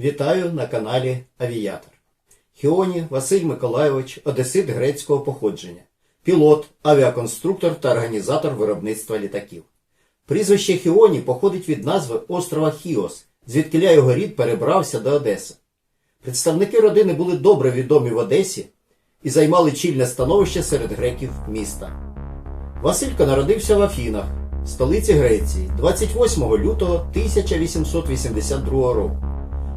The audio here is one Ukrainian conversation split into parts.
Вітаю на каналі Авіатор. Хіоні Василь Миколайович, одесит грецького походження, пілот, авіаконструктор та організатор виробництва літаків. Прізвище Хіоні походить від назви острова Хіос, звідкиля його рід перебрався до Одеси. Представники родини були добре відомі в Одесі і займали чільне становище серед греків міста. Василько народився в Афінах, столиці Греції, 28 лютого 1882 року.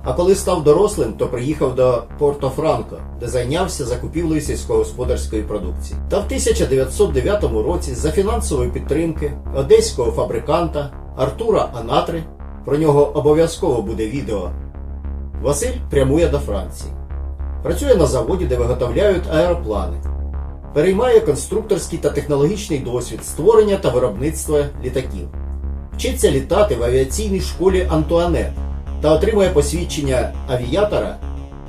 А коли став дорослим, то приїхав до Порто-Франко, де зайнявся закупівлею сільськогосподарської продукції. Та в 1909 році за фінансової підтримки одеського фабриканта Артура Анатри, про нього обов'язково буде відео, Василь прямує до Франції. Працює на заводі, де виготовляють аероплани. Переймає конструкторський та технологічний досвід створення та виробництва літаків. Вчиться літати в авіаційній школі Антуанет та отримує посвідчення авіатора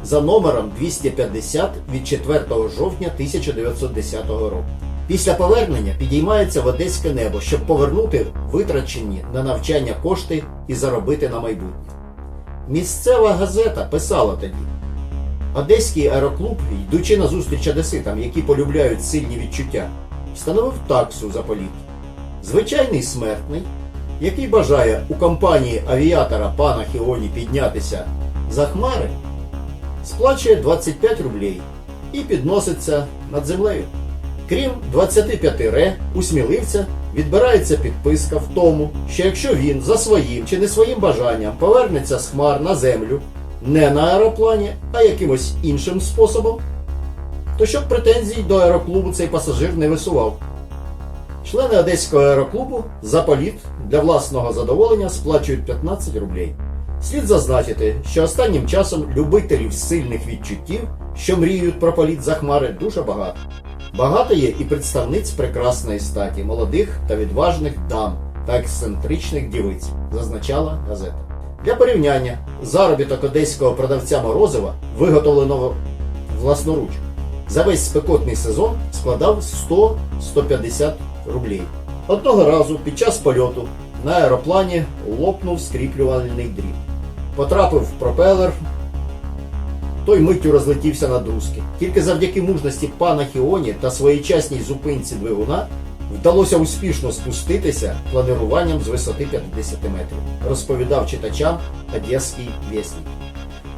за номером 250 від 4 жовтня 1910 року. Після повернення підіймається в одеське небо, щоб повернути витрачені на навчання кошти і заробити на майбутнє. Місцева газета писала тоді: Одеський аероклуб, йдучи на зустріч одеситам, які полюбляють сильні відчуття, встановив таксу за політ. Звичайний смертний, який бажає у компанії авіатора пана Хіоні піднятися за хмари, сплачує 25 рублей і підноситься над землею. Крім 25 ре, у сміливця відбирається підписка в тому, що якщо він за своїм чи не своїм бажанням повернеться з хмар на землю не на аероплані, а якимось іншим способом, то щоб претензій до аероклубу цей пасажир не висував. Члени Одеського аероклубу за політ для власного задоволення сплачують 15 рублей. Слід зазначити, що останнім часом любителів сильних відчуттів, що мріють про політ за хмари, дуже багато. Багато є і представниць прекрасної статі, молодих та відважних дам та ексцентричних дівиць, зазначала газета. Для порівняння, заробіток одеського продавця Морозива, виготовленого власноруч, за весь спекотний сезон складав 100-150 рублів. Одного разу під час польоту на аероплані лопнув скріплювальний дріт. Потрапив в пропелер, той миттю розлетівся на друзки. Тільки завдяки мужності пана Хіоні та своєчасній зупинці двигуна вдалося успішно спуститися планируванням з висоти 50 метрів, розповідав читачам Одеський вєснік.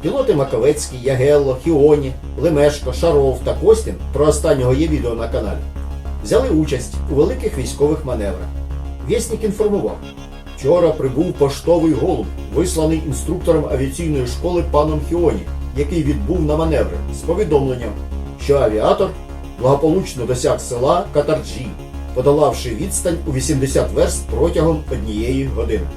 Пілоти Маковецький, Ягелло, Хіоні, Лемешко, Шаров та Костін, про останнього є відео на каналі, взяли участь у великих військових маневрах. Вєснік інформував, вчора прибув поштовий голуб, висланий інструктором авіаційної школи паном Хіоні, який відбув на маневри з повідомленням, що авіатор благополучно досяг села Катарджі, подолавши відстань у 80 верст протягом однієї години.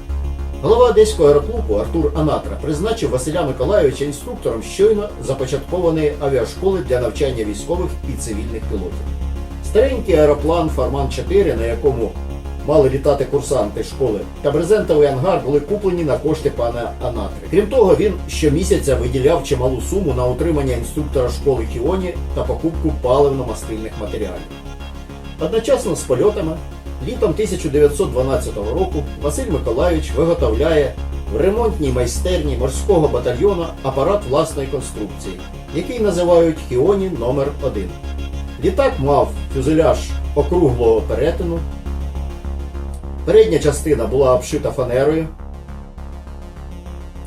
Голова Одеського аероклубу Артур Анатра призначив Василя Миколайовича інструктором щойно започаткованої авіашколи для навчання військових і цивільних пілотів. Старенький аероплан Фарман 4, на якому мали літати курсанти школи, та брезентовий ангар були куплені на кошти пана Анатри. Крім того, він щомісяця виділяв чималу суму на утримання інструктора школи Хіоні та покупку паливно-мастильних матеріалів. Одночасно з польотами літом 1912 року Василь Миколайович виготовляє в ремонтній майстерні морського батальйону апарат власної конструкції, який називають Хіоні номер 1 Літак мав фюзеляж округлого перетину. Передня частина була обшита фанерою,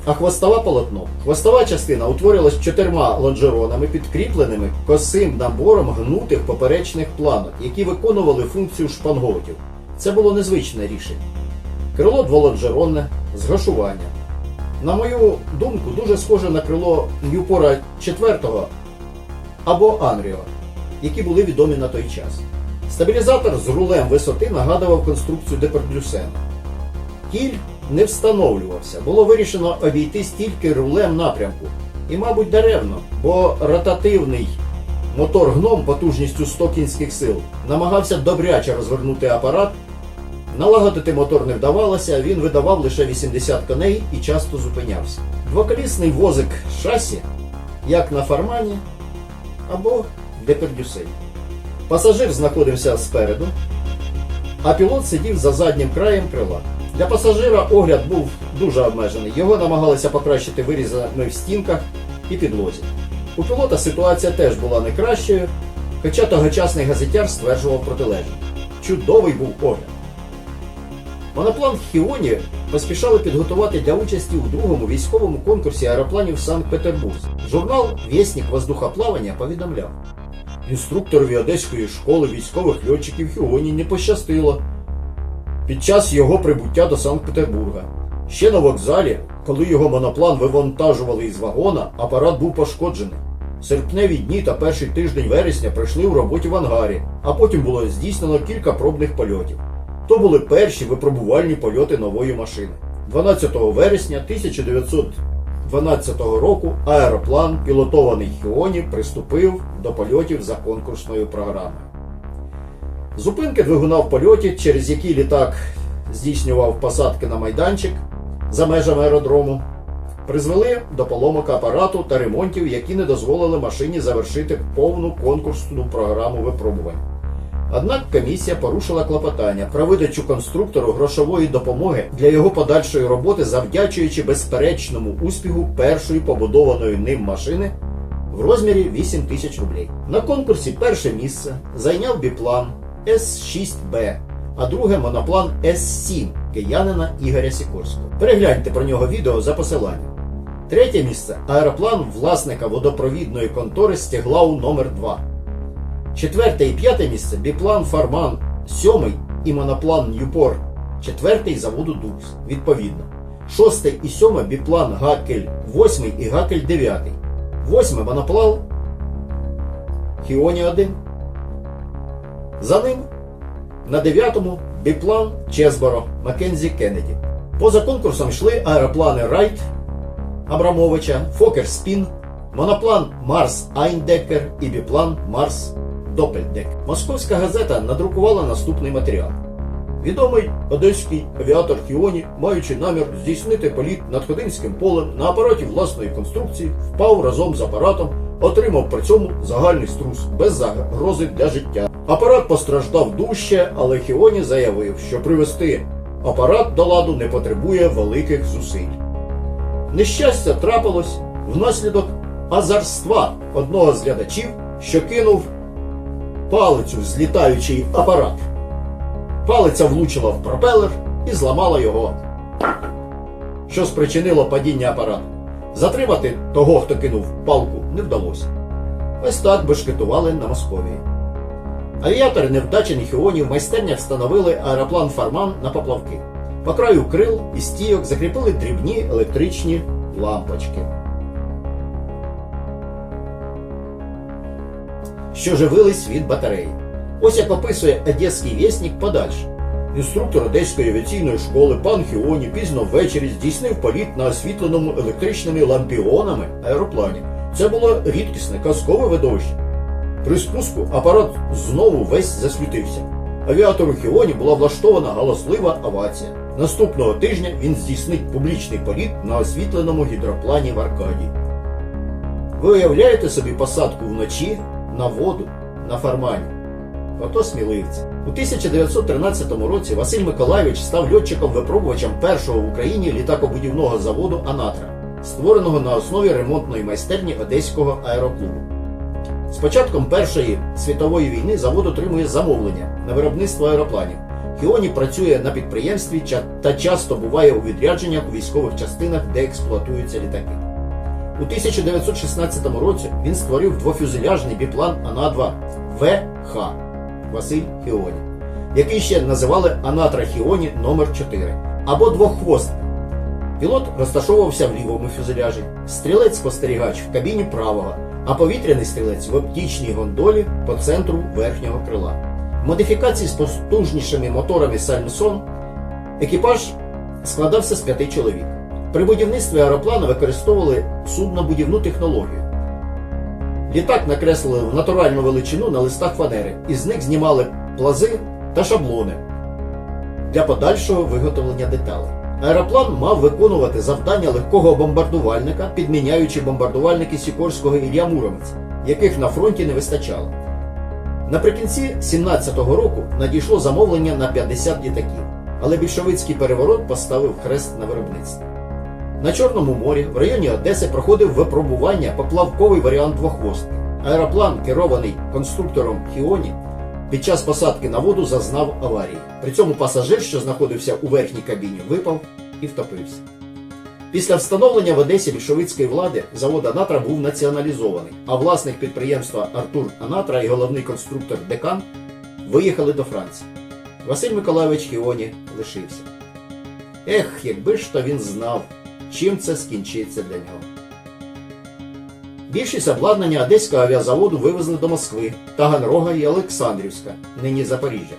а хвостове полотно. Хвостова частина утворилась чотирма лонжеронами, підкріпленими косим набором гнутих поперечних планок, які виконували функцію шпангоутів. Це було незвичне рішення. Крило дволонжеронне з грошуванням. На мою думку, дуже схоже на крило Ньюпора 4 або Анріо, які були відомі на той час. Стабілізатор з рулем висоти нагадував конструкцію Депердлюсена. Кіль не встановлювався, було вирішено обійтись тільки рулем напрямку. І, мабуть, даремно, бо ротативний мотор гном потужністю 100 кінських сил намагався добряче розвернути апарат. Налагодити мотор не вдавалося, він видавав лише 80 коней і часто зупинявся. Двоколісний возик шасі, як на фармані або депердюсей. Пасажир знаходився спереду, а пілот сидів за заднім краєм крила. Для пасажира огляд був дуже обмежений. Його намагалися покращити вирізами в стінках і підлозі. У пілота ситуація теж була не кращою, хоча тогочасний газетяр стверджував протилежне. Чудовий був огляд. Моноплан Хіоні поспішали підготувати для участі у другому військовому конкурсі аеропланів Санкт-Петербурзі. Журнал Вєснік воздухоплавання повідомляв. Інструкторові Одеської школи військових льотчиків Хіоні не пощастило під час його прибуття до Санкт-Петербурга. Ще на вокзалі, коли його моноплан вивантажували із вагона, апарат був пошкоджений. Серпневі дні та перший тиждень вересня пройшли у роботі в ангарі, а потім було здійснено кілька пробних польотів. То були перші випробувальні польоти нової машини. 12 вересня 1912 року аероплан, пілотований Хіоні, приступив до польотів за конкурсною програмою. Зупинки двигуна в польоті, через які літак здійснював посадки на майданчик за межами аеродрому, призвели до поломок апарату та ремонтів, які не дозволили машині завершити повну конкурсну програму випробувань. Однак комісія порушила клопотання про видачу конструктору грошової допомоги для його подальшої роботи, завдячуючи безперечному успіху першої побудованої ним машини в розмірі 8 тисяч рублей. На конкурсі перше місце зайняв біплан С6Б, а друге моноплан С7 киянина Ігоря Сікорського. Перегляньте про нього відео за посиланням. Третє місце аероплан власника водопровідної контори Стеглау номер 2 Четверте і п'яте місце біплан Фарман, сьомий і моноплан Ньюпор, четвертий заводу Дукс, відповідно. Шосте і сьоме біплан Гакель, восьмий і Гакель дев'ятий. Восьме моноплан Хіоні 1. За ним на дев'ятому біплан Чесборо Маккензі Кеннеді. Поза конкурсом йшли аероплани Райт Абрамовича, Фокер Спін, моноплан Марс Айндекер і біплан Марс Допельдек. Московська газета надрукувала наступний матеріал. Відомий одеський авіатор Хіоні, маючи намір здійснити політ над Ходинським полем на апараті власної конструкції, впав разом з апаратом, отримав при цьому загальний струс без загрози для життя. Апарат постраждав дужче, але Хіоні заявив, що привести апарат до ладу не потребує великих зусиль. Нещастя трапилось внаслідок азарства одного з глядачів, що кинув палицю в злітаючий апарат. Палиця влучила в пропелер і зламала його, що спричинило падіння апарату. Затримати того, хто кинув палку, не вдалося. Ось так бешкетували на Московії. Авіатори невдачених іонів майстернях встановили аероплан Фарман на поплавки. По краю крил і стійок закріпили дрібні електричні лампочки. Що живились від батареї. Ось як описує Одеський вісник подальше. Інструктор Одеської авіаційної школи пан Хіоні пізно ввечері здійснив політ на освітленому електричними лампіонами аероплані. Це було рідкісне казкове видовище. При спуску апарат знову весь засвітився. Авіатору Хіоні була влаштована галаслива овація. Наступного тижня він здійснить публічний політ на освітленому гідроплані в Аркадії. Ви уявляєте собі посадку вночі на воду на фармані? Ото сміливці. У 1913 році Василь Миколайович став льотчиком-випробувачем першого в Україні літакобудівного заводу Анатра, створеного на основі ремонтної майстерні Одеського аероклубу. З початком Першої світової війни завод отримує замовлення на виробництво аеропланів. Хіоні працює на підприємстві та часто буває у відрядженнях у військових частинах, де експлуатуються літаки. У 1916 році він створив двофюзеляжний біплан Ана-2 ВХ Василь Хіоні, який ще називали Анатра Хіоні номер 4 або двоххвостка. Пілот розташовувався в лівому фюзеляжі, стрілець-спостерігач в кабіні правого, а повітряний стрілець в оптічній гондолі по центру верхнього крила. В модифікації з потужнішими моторами Сальмсон екіпаж складався з п'яти чоловік. При будівництві аероплану використовували суднобудівну технологію. Літак накреслили в натуральну величину на листах фанери, з них знімали плази та шаблони для подальшого виготовлення деталей. Аероплан мав виконувати завдання легкого бомбардувальника, підміняючи бомбардувальники Сікорського Ілля Муромець, яких на фронті не вистачало. Наприкінці 17-го року надійшло замовлення на 50 літаків. але більшовицький переворот поставив хрест на виробництві. На Чорному морі в районі Одеси проходив випробування поплавковий варіант двохвостки. Аероплан, керований конструктором Хіоні, під час посадки на воду зазнав аварії. При цьому пасажир, що знаходився у верхній кабіні, випав і втопився. Після встановлення в Одесі більшовицької влади завод Анатра був націоналізований, а власник підприємства Артур Анатра і головний конструктор Декан виїхали до Франції. Василь Миколайович Хіоні лишився. Ех, якби ж то він знав, чим це скінчиться для нього. Більшість обладнання Одеського авіазаводу вивезли до Москви, Таганрога і Олександрівська, нині Запоріжжя.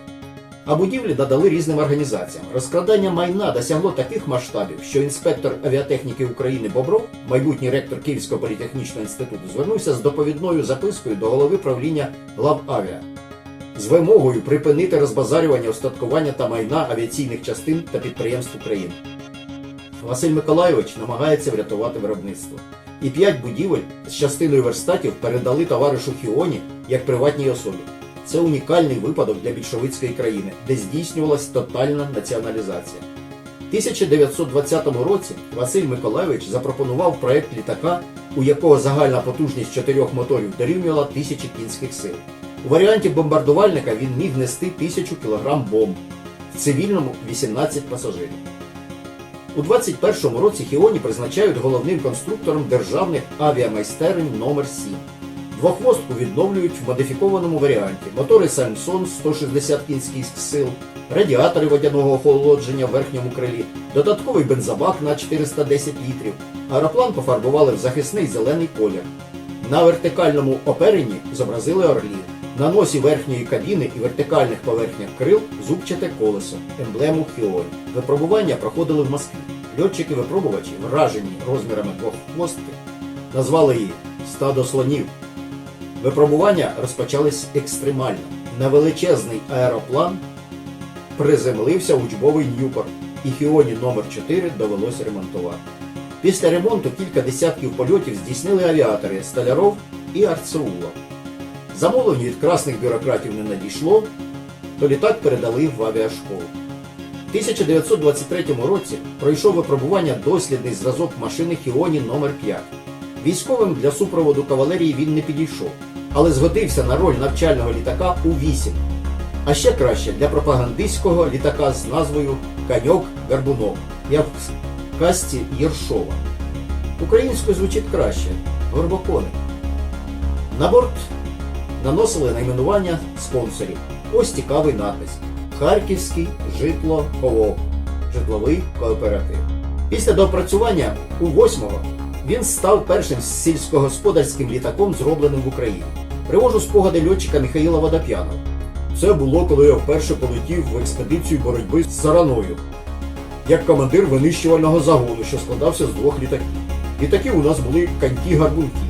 А будівлі надали різним організаціям. Розкрадання майна досягло таких масштабів, що інспектор авіатехніки України Бобров, майбутній ректор Київського політехнічного інституту, звернувся з доповідною запискою до голови правління Глававіа з вимогою припинити розбазарювання устаткування та майна авіаційних частин та підприємств України. Василь Миколайович намагається врятувати виробництво. І п'ять будівель з частиною верстатів передали товаришу Хіоні як приватній особі. Це унікальний випадок для більшовицької країни, де здійснювалась тотальна націоналізація. В 1920 році Василь Миколайович запропонував проект літака, у якого загальна потужність чотирьох моторів дорівнювала тисячі кінських сил. У варіанті бомбардувальника він міг нести тисячу кілограм бомб, в цивільному 18 пасажирів. У 21-му році Хіоні призначають головним конструктором державних авіамайстерень номер 7 Двохвостку відновлюють в модифікованому варіанті. Мотори Самсон 160 кінських сил, радіатори водяного охолодження в верхньому крилі, додатковий бензобак на 410 літрів. Аероплан пофарбували в захисний зелений колір. На вертикальному оперенні зобразили орлі. На носі верхньої кабіни і вертикальних поверхнях крил зубчате колесо, емблему Хіоні. Випробування проходили в Москві. Льотчики-випробувачі, вражені розмірами двоххвостки, назвали її стадо слонів. Випробування розпочались екстремально. На величезний аероплан приземлився учбовий Ньюпорт, і Хіоні номер 4 довелося ремонтувати. Після ремонту кілька десятків польотів здійснили авіатори Столяров і Арцеулов. Замовлення від красних бюрократів не надійшло, то літак передали в авіашколу. В 1923 році пройшов випробування дослідний зразок машини Хіоні номер 5 Військовим для супроводу кавалерії він не підійшов, але згодився на роль навчального літака У-8. А ще краще для пропагандистського літака з назвою Каньок Гарбунок, як в касті Єршова. Українською звучить краще Горбокони. На борт наносили найменування спонсорів. Ось цікавий надпис: Харківський житло КООП. Житловий кооператив. Після доопрацювання у 8-го він став першим сільськогосподарським літаком, зробленим в Україні. Привожу спогади льотчика Михаїла Водоп'янова. Це було, коли я вперше полетів в експедицію боротьби з сараною, як командир винищувального загону, що складався з двох літаків. Літаки у нас були каньки-гарбунки.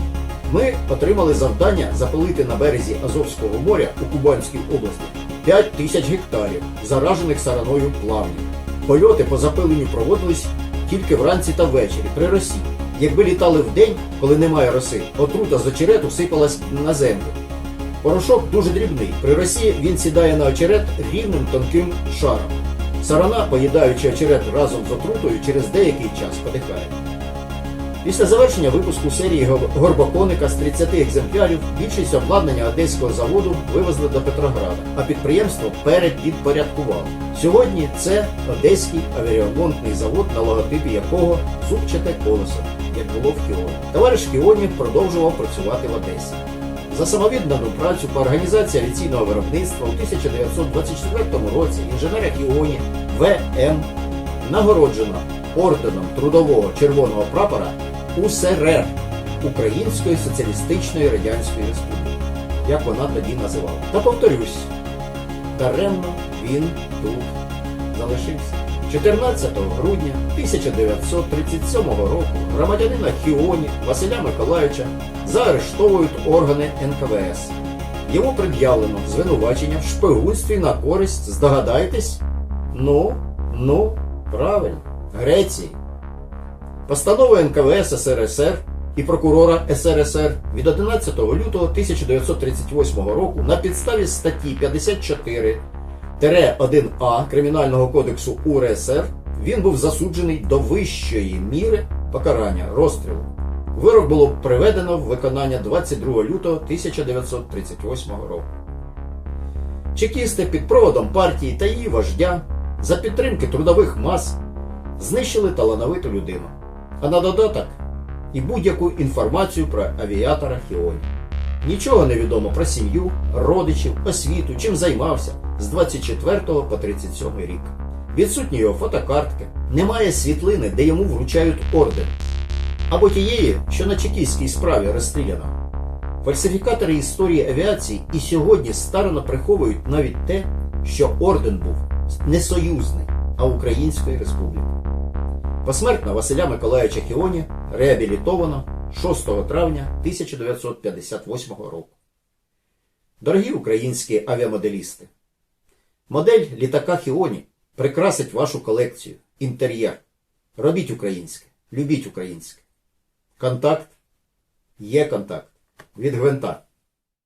Ми отримали завдання запалити на березі Азовського моря у Кубанській області 5 тисяч гектарів, заражених сараною плавнів. Польоти по запиленню проводились тільки вранці та ввечері при росі. Якби літали вдень, коли немає роси, отрута з очерету сипалась на землю. Порошок дуже дрібний. При росі він сідає на очерет рівним тонким шаром. Сарана, поїдаючи очерет разом з отрутою, через деякий час подихає. Після завершення випуску серії горбоконика з 30 екземплярів більшість обладнання одеського заводу вивезли до Петрограда, а підприємство перепідпорядкувало. Сьогодні це Одеський авіаремонтний завод, на логотипі якого зубчате колесо, як було в Кіоні. Товариш Кіоні продовжував працювати в Одесі. За самовіддану працю по організації авіаційного виробництва у 1924 році інженера Кіоні В.М. нагороджено орденом трудового червоного прапора УСРР Української Соціалістичної Радянської Республіки, як вона тоді називала. Та повторюсь, даремно він тут залишився. 14 грудня 1937 року громадянина Хіоні Василя Миколаївича заарештовують органи НКВС. Йому пред'явлено звинувачення в шпигунстві на користь, здогадайтесь? Ну, ну, правильно, Греції. Постановою НКВС СРСР і прокурора СРСР від 11 лютого 1938 року на підставі статті 54 1А Кримінального кодексу УРСР він був засуджений до вищої міри покарання розстрілу. Вирок було приведено в виконання 22 лютого 1938 року. Чекісти під проводом партії та її вождя за підтримки трудових мас знищили талановиту людину, а на додаток і будь-яку інформацію про авіатора Хіоні. Нічого не відомо про сім'ю, родичів, освіту, чим займався з 24 по 37 рік. Відсутні його фотокартки, немає світлини, де йому вручають орден, або тієї, що на чекістській справі розстріляно. Фальсифікатори історії авіації і сьогодні старано приховують навіть те, що орден був не союзний, а Української республіки. Посмертно Василя Миколаївича Хіоні реабілітовано 6 травня 1958 року. Дорогі українські авіамоделісти, модель літака Хіоні прикрасить вашу колекцію, інтер'єр. Робіть українське, любіть українське. Контакт є контакт від гвинта.